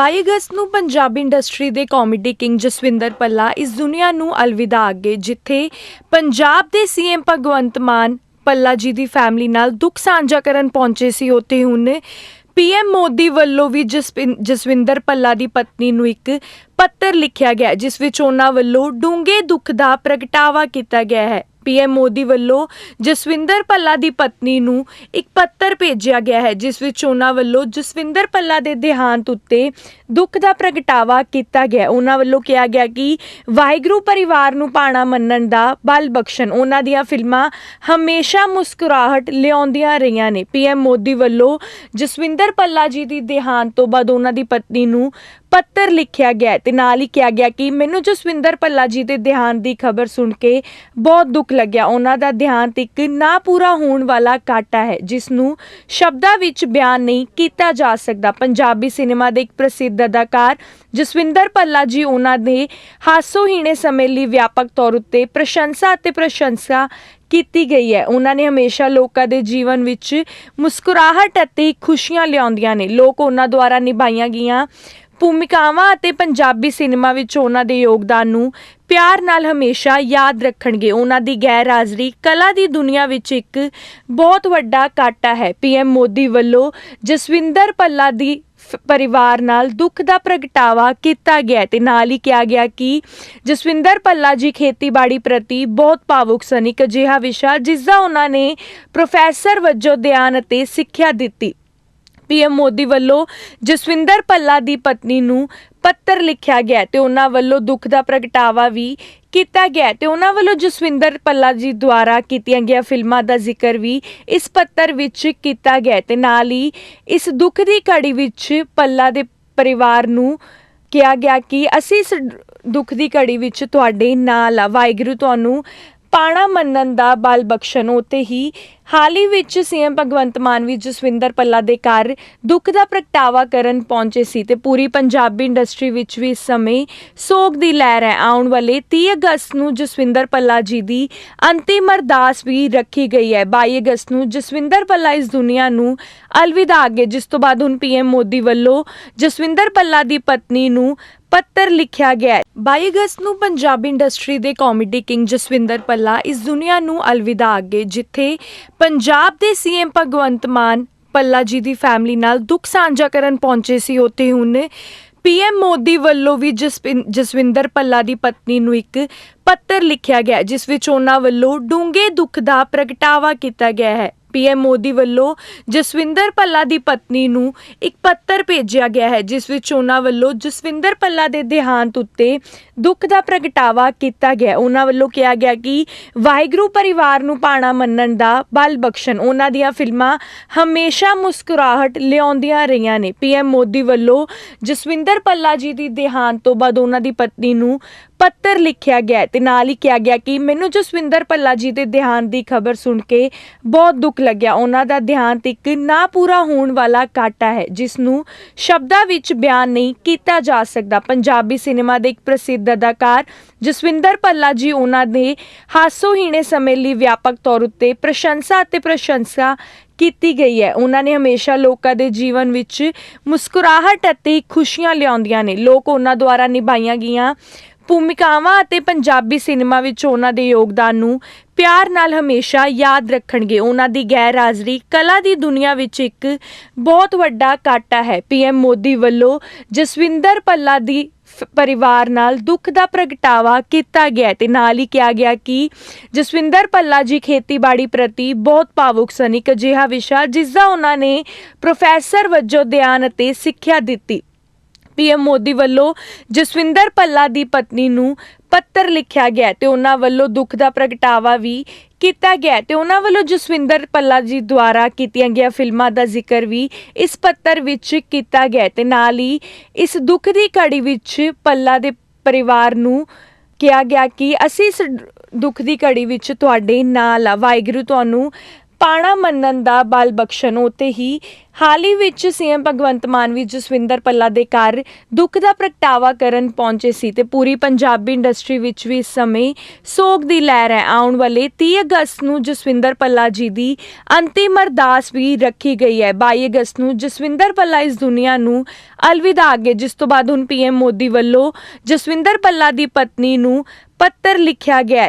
22 ਅਗਸਤ ਨੂੰ ਪੰਜਾਬੀ ਇੰਡਸਟਰੀ ਦੇ ਕਾਮੇਡੀ ਕਿੰਗ ਜਸਵਿੰਦਰ ਪੱਲਾ ਇਸ ਦੁਨੀਆ ਨੂੰ ਅਲਵਿਦਾ ਅੱਗੇ ਜਿੱਥੇ ਪੰਜਾਬ ਦੇ ਸੀਐਮ ਭਗਵੰਤ ਮਾਨ ਪੱਲਾ ਜੀ ਦੀ ਫੈਮਿਲੀ ਨਾਲ ਦੁੱਖ ਸਾਂਝਾ ਕਰਨ ਪਹੁੰਚੇ ਸੀ। ਉੱਥੇ ਹੁਣ ਪੀਐਮ ਮੋਦੀ ਵੱਲੋਂ ਵੀ ਜਸਪਿੰ- ਜਸਵਿੰਦਰ ਪੱਲਾ ਦੀ ਪਤਨੀ ਨੂੰ ਇੱਕ ਪੱਤਰ ਲਿਖਿਆ ਗਿਆ ਹੈ, ਜਿਸ ਵਿੱਚ ਉਹਨਾਂ ਵੱਲੋਂ ਡੂੰਘੇ ਦੁੱਖ ਦਾ ਪ੍ਰਗਟਾਵਾ ਕੀਤਾ ਗਿਆ ਹੈ। ਪੀਐਮ ਮੋਦੀ ਵੱਲੋਂ ਜਸਵਿੰਦਰ ਭੱਲਾ ਦੀ ਪਤਨੀ ਨੂੰ ਇੱਕ ਪੱਤਰ ਭੇਜਿਆ ਗਿਆ ਹੈ, ਜਿਸ ਵਿੱਚ ਉਹਨਾਂ ਵੱਲੋਂ ਜਸਵਿੰਦਰ ਭੱਲਾ ਦੇ ਦੇਹਾਂਤ ਉੱਤੇ ਦੁੱਖ ਦਾ ਪ੍ਰਗਟਾਵਾ ਕੀਤਾ ਗਿਆ। ਉਹਨਾਂ ਵੱਲੋਂ ਕਿਹਾ ਗਿਆ ਕਿ ਵਾਹਿਗੁਰੂ ਪਰਿਵਾਰ ਨੂੰ ਪਾਣਾ ਮੰਨਣ ਦਾ ਬਲ ਬਖਸ਼ਣ। ਉਹਨਾਂ ਦੀਆਂ ਫਿਲਮਾਂ ਹਮੇਸ਼ਾ ਮੁਸਕਰਾਹਟ ਲਿਆਉਂਦੀਆਂ ਰਹੀਆਂ ਨੇ। ਪੀਐਮ ਮੋਦੀ ਵੱਲੋਂ ਜਸਵਿੰਦਰ ਭੱਲਾ ਜੀ ਦੀ ਦੇਹਾਂਤ ਤੋਂ ਬਾਅਦ ਉਹਨਾਂ ਦੀ ਪਤਨੀ ਨੂੰ ਪੱਤਰ ਲਿਖਿਆ ਗਿਆ ਹੈ ਤੇ ਨਾਲ ਹੀ ਕਿਹਾ ਗਿਆ ਕਿ ਮੈਨੂੰ ਜਸਵਿੰਦਰ ਭੱਲਾ ਜੀ ਦੇ ਦੇਹਾਂਤ ਦੀ ਖਬਰ ਸੁਣ ਕੇ ਬਹੁਤ ਦੁੱਖ ਲੱਗਿਆ। ਉਹਨਾਂ ਦਾ ਦੇਹਾਂਤ ਇੱਕ ਨਾ ਪੂਰਾ ਹੋਣ ਵਾਲਾ ਕਾਟਾ ਹੈ ਜਿਸ ਨੂੰ ਸ਼ਬਦਾਂ ਵਿੱਚ ਬਿਆਨ ਨਹੀਂ ਕੀਤਾ ਜਾ ਸਕਦਾ। ਪੰਜਾਬੀ ਸਿਨੇਮਾ ਦੇ ਇੱਕ ਪ੍ਰਸਿੱਧ ਅਦਾਕਾਰ ਜਸਵਿੰਦਰ ਭੱਲਾ ਜੀ ਉਹਨਾਂ ਦੇ ਹਾਸੋਹੀਣੇ ਸਮੇਂ ਲਈ ਵਿਆਪਕ ਤੌਰ ਉੱਤੇ ਪ੍ਰਸ਼ੰਸਾ ਅਤੇ ਪ੍ਰਸ਼ੰਸਾ ਕੀਤੀ ਗਈ ਹੈ। ਉਹਨਾਂ ਨੇ ਹਮੇਸ਼ਾ ਲੋਕਾਂ ਦੇ ਜੀਵਨ ਵਿੱਚ ਮੁਸਕਰਾਹਟ ਅਤੇ ਖੁਸ਼ੀਆਂ ਲਿਆਉਂਦੀਆਂ ਨੇ। ਲੋਕ ਉਹਨਾਂ ਦੁਆਰਾ ਨਿਭਾਈਆਂ ਗਈਆਂ ਭੂਮਿਕਾਵਾਂ ਅਤੇ ਪੰਜਾਬੀ ਸਿਨੇਮਾ ਵਿੱਚ ਉਹਨਾਂ ਦੇ ਯੋਗਦਾਨ ਨੂੰ ਪਿਆਰ ਨਾਲ ਹਮੇਸ਼ਾ ਯਾਦ ਰੱਖਣਗੇ। ਉਹਨਾਂ ਦੀ ਗੈਰ ਹਾਜ਼ਰੀ ਕਲਾ ਦੀ ਦੁਨੀਆ ਵਿੱਚ ਇੱਕ ਬਹੁਤ ਵੱਡਾ ਕਾਟਾ ਹੈ। ਪੀਐਮ ਮੋਦੀ ਵੱਲੋਂ ਜਸਵਿੰਦਰ ਪੱਲਾ ਦੀ ਫ- ਪਰਿਵਾਰ ਨਾਲ ਦੁੱਖ ਦਾ ਪ੍ਰਗਟਾਵਾ ਕੀਤਾ ਗਿਆ ਹੈ ਤੇ ਨਾਲ ਹੀ ਕਿਹਾ ਗਿਆ ਕਿ ਜਸਵਿੰਦਰ ਪੱਲਾ ਜੀ ਖੇਤੀਬਾੜੀ ਪ੍ਰਤੀ ਬਹੁਤ ਭਾਵੁਕ ਸਨ। ਇੱਕ ਅਜਿਹਾ ਵਿਸ਼ਾ ਜਿਸ ਦਾ ਉਹਨਾਂ ਨੇ ਪ੍ਰੋਫੈਸਰ ਵਜੋਂ ਧਿਆਨ ਅਤੇ ਸਿੱਖਿਆ ਦਿੱਤੀ। ਪੀਐਮ ਮੋਦੀ ਵੱਲੋਂ ਜਸਵਿੰਦਰ ਪੱਲਾ ਦੀ ਪਤਨੀ ਨੂੰ ਪੱਤਰ ਲਿਖਿਆ ਗਿਆ ਹੈ ਤੇ ਉਹਨਾਂ ਵੱਲੋਂ ਦੁੱਖ ਦਾ ਪ੍ਰਗਟਾਵਾ ਵੀ ਕੀਤਾ ਗਿਆ ਹੈ ਤੇ ਉਹਨਾਂ ਵੱਲੋਂ ਜਸਵਿੰਦਰ ਪੱਲਾ ਜੀ ਦੁਆਰਾ ਕੀਤੀਆਂ ਗਿਆ ਫਿਲਮਾਂ ਦਾ ਜ਼ਿਕਰ ਵੀ ਇਸ ਪੱਤਰ ਵਿੱਚ ਕੀਤਾ ਗਿਆ ਹੈ ਤੇ ਨਾਲ ਹੀ ਇਸ ਦੁੱਖ ਦੀ ਘੜੀ ਵਿੱਚ ਪੱਲਾ ਦੇ ਪਰਿਵਾਰ ਨੂੰ ਕਿਹਾ ਗਿਆ ਕਿ ਅਸੀਂ ਇਸ ਦੁੱਖ ਦੀ ਘੜੀ ਵਿੱਚ ਤੁਹਾਡੇ ਨਾਲ ਆ। ਵਾਹਿਗੁਰੂ ਤੁਹਾਨੂੰ ਪਾਣਾ ਮੰਨਣ ਦਾ ਬਲ ਬਖਸ਼ਣ ਉਤੇ ਹੀ ਹਾਲ ਹੀ ਵਿੱਚ ਸੀਐਮ ਭਗਵੰਤ ਮਾਨ ਵੀ ਜਸਵਿੰਦਰ ਪੱਲਾ ਦੇ ਘਰ ਦੁੱਖ ਦਾ ਪ੍ਰਗਟਾਵਾ ਕਰਨ ਪਹੁੰਚੇ ਸੀ ਤੇ ਪੂਰੀ ਪੰਜਾਬੀ ਇੰਡਸਟਰੀ ਵਿੱਚ ਵੀ ਇਸ ਸਮੇਂ ਸੋਗ ਦੀ ਲਹਿਰ ਹੈ। ਆਉਣ ਵਾਲੇ 30 ਅਗਸਤ ਨੂੰ ਜਸਵਿੰਦਰ ਪੱਲਾ ਜੀ ਦੀ ਅੰਤਿਮ ਅਰਦਾਸ ਵੀ ਰੱਖੀ ਗਈ ਹੈ। 22 ਅਗਸਤ ਨੂੰ ਜਸਵਿੰਦਰ ਪੱਲਾ ਇਸ ਦੁਨੀਆ ਨੂੰ ਅਲਵਿਦਾ ਅੱਗੇ। ਜਿਸ ਤੋਂ ਬਾਅਦ ਹੁਣ ਪੀਐਮ ਮੋਦੀ ਵੱਲੋਂ ਜਸਵਿੰਦਰ ਪੱਲਾ ਦੀ ਪਤਨੀ ਨੂੰ ਪੱਤਰ ਲਿਖਿਆ ਗਿਆ ਹੈ। 22 ਅਗਸਤ ਨੂੰ ਪੰਜਾਬੀ ਇੰਡਸਟਰੀ ਦੇ ਕਾਮੇਡੀ ਕਿੰਗ ਜਸਵਿੰਦਰ ਪੱਲਾ ਇਸ ਦੁਨੀਆ ਨੂੰ ਅਲਵਿਦਾ ਅੱਗੇ, ਜਿੱਥੇ ਪੰਜਾਬ ਦੇ ਸੀਐਮ ਭਗਵੰਤ ਮਾਨ, ਪੱਲਾ ਜੀ ਦੀ ਫੈਮਿਲੀ ਨਾਲ ਦੁੱਖ ਸਾਂਝਾ ਕਰਨ ਪਹੁੰਚੇ ਸੀ ਉੱਥੇ ਹੁਣ। ਪੀਐਮ ਮੋਦੀ ਵੱਲੋਂ ਵੀ ਜਸਪਿੰ- ਜਸਵਿੰਦਰ ਪੱਲਾ ਦੀ ਪਤਨੀ ਨੂੰ ਇੱਕ ਪੱਤਰ ਲਿਖਿਆ ਗਿਆ, ਜਿਸ ਵਿੱਚ ਉਹਨਾਂ ਵੱਲੋਂ ਡੂੰਘੇ ਦੁੱਖ ਦਾ ਪ੍ਰਗਟਾਵਾ ਕੀਤਾ ਗਿਆ ਹੈ। ਪੀਐਮ ਮੋਦੀ ਵੱਲੋਂ ਜਸਵਿੰਦਰ ਭੱਲਾ ਦੀ ਪਤਨੀ ਨੂੰ ਇੱਕ ਪੱਤਰ ਭੇਜਿਆ ਗਿਆ ਹੈ, ਜਿਸ ਵਿੱਚ ਉਹਨਾਂ ਵੱਲੋਂ ਜਸਵਿੰਦਰ ਭੱਲਾ ਦੇ ਦੇਹਾਂਤ ਉੱਤੇ ਦੁੱਖ ਦਾ ਪ੍ਰਗਟਾਵਾ ਕੀਤਾ ਗਿਆ ਉਹਨਾਂ ਵੱਲੋਂ ਕਿਹਾ ਗਿਆ ਕਿ ਵਾਹਿਗੁਰੂ ਪਰਿਵਾਰ ਨੂੰ ਪਾਣਾ ਮੰਨਣ ਦਾ ਬਲ ਬਖਸ਼ਣ। ਉਹਨਾਂ ਦੀਆਂ ਫਿਲਮਾਂ ਹਮੇਸ਼ਾ ਮੁਸਕਰਾਹਟ ਲਿਆਉਂਦੀਆਂ ਰਹੀਆਂ ਨੇ। ਪੀਐਮ ਮੋਦੀ ਵੱਲੋਂ ਜਸਵਿੰਦਰ ਭੱਲਾ ਜੀ ਦੀ ਦੇਹਾਂਤ ਤੋਂ ਬਾਅਦ ਉਹਨਾਂ ਦੀ ਪਤਨੀ ਨੂੰ ਪੱਤਰ ਲਿਖਿਆ ਗਿਆ ਹੈ ਤੇ ਨਾਲ ਹੀ ਕਿਹਾ ਗਿਆ ਕਿ ਮੈਨੂੰ ਜਸਵਿੰਦਰ ਭੱਲਾ ਜੀ ਦੇ ਦੇਹਾਂਤ ਦੀ ਖਬਰ ਸੁਣ ਕੇ ਬਹੁਤ ਦੁੱਖ ਲੱਗਿਆ। ਉਹਨਾਂ ਦਾ ਦੇਹਾਂਤ ਇੱਕ ਨਾ ਪੂਰਾ ਹੋਣ ਵਾਲਾ ਕਾਟਾ ਹੈ, ਜਿਸ ਨੂੰ ਸ਼ਬਦਾਂ ਵਿੱਚ ਬਿਆਨ ਨਹੀਂ ਕੀਤਾ ਜਾ ਸਕਦਾ। ਪੰਜਾਬੀ ਸਿਨੇਮਾ ਦੇ ਇੱਕ ਪ੍ਰਸਿੱਧ ਅਦਾਕਾਰ ਜਸਵਿੰਦਰ ਭੱਲਾ ਜੀ ਉਹਨਾਂ ਦੇ ਹਾਸੋਹੀਣੇ ਸਮੇਂ ਲਈ ਵਿਆਪਕ ਤੌਰ ਉੱਤੇ ਪ੍ਰਸ਼ੰਸਾ ਅਤੇ ਪ੍ਰਸ਼ੰਸਾ ਕੀਤੀ ਗਈ ਹੈ। ਉਹਨਾਂ ਨੇ ਹਮੇਸ਼ਾ ਲੋਕਾਂ ਦੇ ਜੀਵਨ ਵਿੱਚ ਮੁਸਕਰਾਹਟ ਅਤੇ ਖੁਸ਼ੀਆਂ ਲਿਆਉਂਦੀਆਂ ਨੇ। ਲੋਕ ਉਹਨਾਂ ਦੁਆਰਾ ਨਿਭਾਈਆਂ ਗਈਆਂ ਭੂਮਿਕਾਵਾਂ ਅਤੇ ਪੰਜਾਬੀ ਸਿਨੇਮਾ ਵਿੱਚ ਉਹਨਾਂ ਦੇ ਯੋਗਦਾਨ ਨੂੰ ਪਿਆਰ ਨਾਲ ਹਮੇਸ਼ਾ ਯਾਦ ਰੱਖਣਗੇ। ਉਹਨਾਂ ਦੀ ਗੈਰ ਹਾਜ਼ਰੀ ਕਲਾ ਦੀ ਦੁਨੀਆ ਵਿੱਚ ਇੱਕ ਬਹੁਤ ਵੱਡਾ ਕਾਟਾ ਹੈ। ਪੀਐਮ ਮੋਦੀ ਵੱਲੋਂ ਜਸਵਿੰਦਰ ਪੱਲਾ ਦੀ ਫ- ਪਰਿਵਾਰ ਨਾਲ ਦੁੱਖ ਦਾ ਪ੍ਰਗਟਾਵਾ ਕੀਤਾ ਗਿਆ ਹੈ ਤੇ ਨਾਲ ਹੀ ਕਿਹਾ ਗਿਆ ਕਿ ਜਸਵਿੰਦਰ ਪੱਲਾ ਜੀ ਖੇਤੀਬਾੜੀ ਪ੍ਰਤੀ ਬਹੁਤ ਭਾਵੁਕ ਸਨ। ਇੱਕ ਅਜਿਹਾ ਵਿਸ਼ਾ ਜਿਸ ਦਾ ਉਹਨਾਂ ਨੇ ਪ੍ਰੋਫੈਸਰ ਵਜੋਂ ਧਿਆਨ ਅਤੇ ਸਿੱਖਿਆ ਦਿੱਤੀ। ਪੀਐਮ ਮੋਦੀ ਵੱਲੋਂ ਜਸਵਿੰਦਰ ਪੱਲਾ ਦੀ ਪਤਨੀ ਨੂੰ ਪੱਤਰ ਲਿਖਿਆ ਗਿਆ ਹੈ ਤੇ ਉਹਨਾਂ ਵੱਲੋਂ ਦੁੱਖ ਦਾ ਪ੍ਰਗਟਾਵਾ ਵੀ ਕੀਤਾ ਗਿਆ ਹੈ ਤੇ ਉਹਨਾਂ ਵੱਲੋਂ ਜਸਵਿੰਦਰ ਪੱਲਾ ਜੀ ਦੁਆਰਾ ਕੀਤੀਆਂ ਗਿਆ ਫਿਲਮਾਂ ਦਾ ਜ਼ਿਕਰ ਵੀ ਇਸ ਪੱਤਰ ਵਿੱਚ ਕੀਤਾ ਗਿਆ ਹੈ ਤੇ ਨਾਲ ਹੀ ਇਸ ਦੁੱਖ ਦੀ ਘੜੀ ਵਿੱਚ ਪੱਲਾ ਦੇ ਪਰਿਵਾਰ ਨੂੰ ਕਿਹਾ ਗਿਆ ਕਿ ਅਸੀਂ ਇਸ ਦੁੱਖ ਦੀ ਘੜੀ ਵਿੱਚ ਤੁਹਾਡੇ ਨਾਲ ਆ। ਵਾਹਿਗੁਰੂ ਤੁਹਾਨੂੰ ਪਾਣਾ ਮੰਨਣ ਦਾ ਬਲ ਬਖਸ਼ਣ, ਉਤੇ ਹੀ ਹਾਲ ਹੀ ਵਿੱਚ ਸੀਐਮ ਭਗਵੰਤ ਮਾਨ ਵੀ ਜਸਵਿੰਦਰ ਪੱਲਾ ਦੇ ਘਰ ਦੁੱਖ ਦਾ ਪ੍ਰਗਟਾਵਾ ਕਰਨ ਪਹੁੰਚੇ ਸੀ ਤੇ ਪੂਰੀ ਪੰਜਾਬੀ ਇੰਡਸਟਰੀ ਵਿੱਚ ਵੀ ਇਸ ਸਮੇਂ ਸੋਗ ਦੀ ਲਹਿਰ ਹੈ। ਆਉਣ ਵਾਲੇ 30 ਅਗਸਤ ਨੂੰ ਜਸਵਿੰਦਰ ਪੱਲਾ ਜੀ ਦੀ ਅੰਤਿਮ ਅਰਦਾਸ ਵੀ ਰੱਖੀ ਗਈ ਹੈ। 22 ਅਗਸਤ ਨੂੰ ਜਸਵਿੰਦਰ ਪੱਲਾ ਇਸ ਦੁਨੀਆ ਨੂੰ ਅਲਵਿਦਾ ਅੱਗੇ, ਜਿਸ ਤੋਂ ਬਾਅਦ ਹੁਣ ਪੀਐਮ ਮੋਦੀ ਵੱਲੋਂ ਜਸਵਿੰਦਰ ਪੱਲਾ ਦੀ ਪਤਨੀ ਨੂੰ ਪੱਤਰ ਲਿਖਿਆ ਗਿਆ